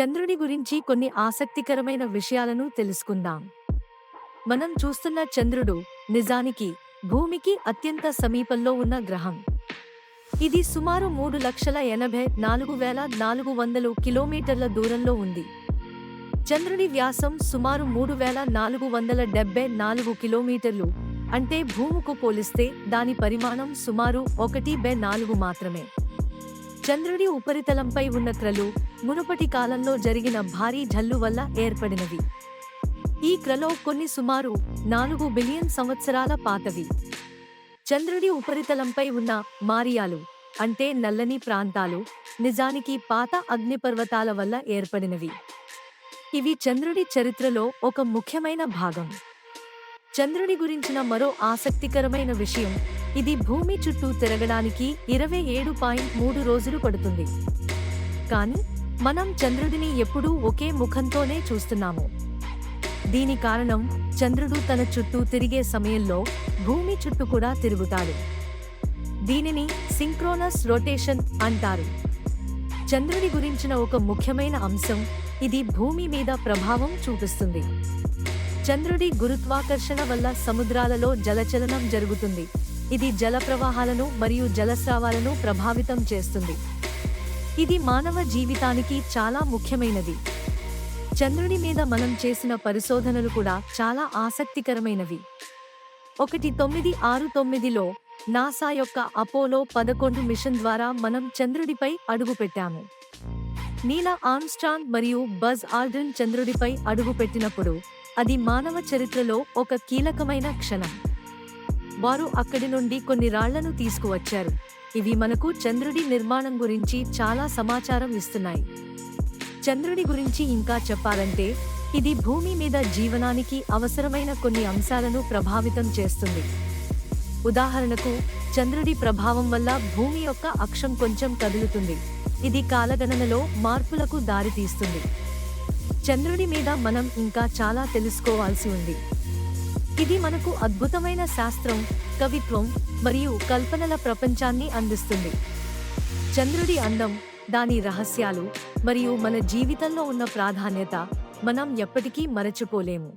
చంద్రుడి గురించి కొన్ని ఆసక్తికరమైన విషయాలను తెలుసుకుందాం. మనం చూస్తున్న చంద్రుడు నిజానికి భూమికి అత్యంత సమీపంలో ఉన్న గ్రహం. ఇది సుమారు మూడు లక్షల ఎనభై నాలుగు వేల నాలుగు వందలు కిలోమీటర్ల దూరంలో ఉంది. చంద్రుడి వ్యాసం సుమారు మూడు వేల నాలుగు వందల డెబ్బై నాలుగు కిలోమీటర్లు అంటే భూముకు పోలిస్తే దాని పరిమాణం సుమారు ఒకటి బై నాలుగు మాత్రమే. చంద్రుడి ఉపరితలంపై ఉన్న క్రలు మునుపటి కాలంలో జరిగిన భారీ జల్లు వల్ల ఏర్పడినవి. ఈ క్రలో కొన్ని సుమారు నాలుగు బిలియన్ సంవత్సరాల పాతవి. చంద్రుడి ఉపరితలంపై ఉన్న మారియాలు అంటే నల్లని ప్రాంతాలు నిజానికి పాత అగ్నిపర్వతాల వల్ల ఏర్పడినవి. ఇవి చంద్రుడి చరిత్రలో ఒక ముఖ్యమైన భాగం. చంద్రుడి గురించిన మరో ఆసక్తికరమైన విషయం ఇది భూమి చుట్టూ తిరగడానికి ఇరవై ఏడు పాయింట్ మూడు రోజులు పడుతుంది. కానీ మనం చంద్రుడిని ఎప్పుడూ ఒకే ముఖంతోనే చూస్తున్నాము. దీని కారణం చంద్రుడు తన చుట్టూ తిరిగే సమయంలో భూమి చుట్టూ కూడా తిరుగుతాడు. దీనిని సింక్రోనస్ రొటేషన్ అంటారు. చంద్రుడి గురించిన ఒక ముఖ్యమైన అంశం ఇది భూమి మీద ప్రభావం చూపిస్తుంది. చంద్రుడి గురుత్వాకర్షణ వల్ల సముద్రాలలో జలచలనం జరుగుతుంది. ఇది జల ప్రవాహాలను మరియు జలస్రావాలను ప్రభావితం చేస్తుంది. ఇది మానవ జీవితానికి చాలా ముఖ్యమైనది. చంద్రుడి మీద మనం చేసిన పరిశోధనలు కూడా చాలా ఆసక్తికరమైనవి. ఒకటి తొమ్మిది ఆరు తొమ్మిదిలో నాసా యొక్క అపోలో పదకొండు మిషన్ ద్వారా మనం చంద్రుడిపై అడుగుపెట్టాము నీల ఆర్మ్స్ట్రాంగ్ మరియు బజ్ ఆల్డన్ చంద్రుడిపై అడుగుపెట్టినప్పుడు అది మానవ చరిత్రలో ఒక కీలకమైన క్షణం. వారు అక్కడి నుండి కొన్ని రాళ్ళను తీసుకువచ్చారు. ఇవి మనకు చంద్రుడి నిర్మాణం గురించి చాలా సమాచారం ఇస్తున్నాయి. చంద్రుడి గురించి ఇంకా చెప్పాలంటే ఇది భూమి మీద జీవనానికి అవసరమైన కొన్ని అంశాలను ప్రభావితం చేస్తుంది. ఉదాహరణకు చంద్రుడి ప్రభావం వల్ల భూమి యొక్క అక్షం కొంచెం కదులుతుంది. ఇది కాలగణనలో మార్పులకు దారితీస్తుంది. చంద్రుడి మీద మనం ఇంకా చాలా తెలుసుకోవాల్సి ఉంది. ఇది మనకు అద్భుతమైన శాస్త్రం కవిత్వం మరియు కల్పనల ప్రపంచాన్ని అందిస్తుంది. చంద్రుడి అందం దాని రహస్యాలు మరియు మన జీవితంలో ఉన్న ప్రాధాన్యత మనం ఎప్పటికీ మరచిపోలేము.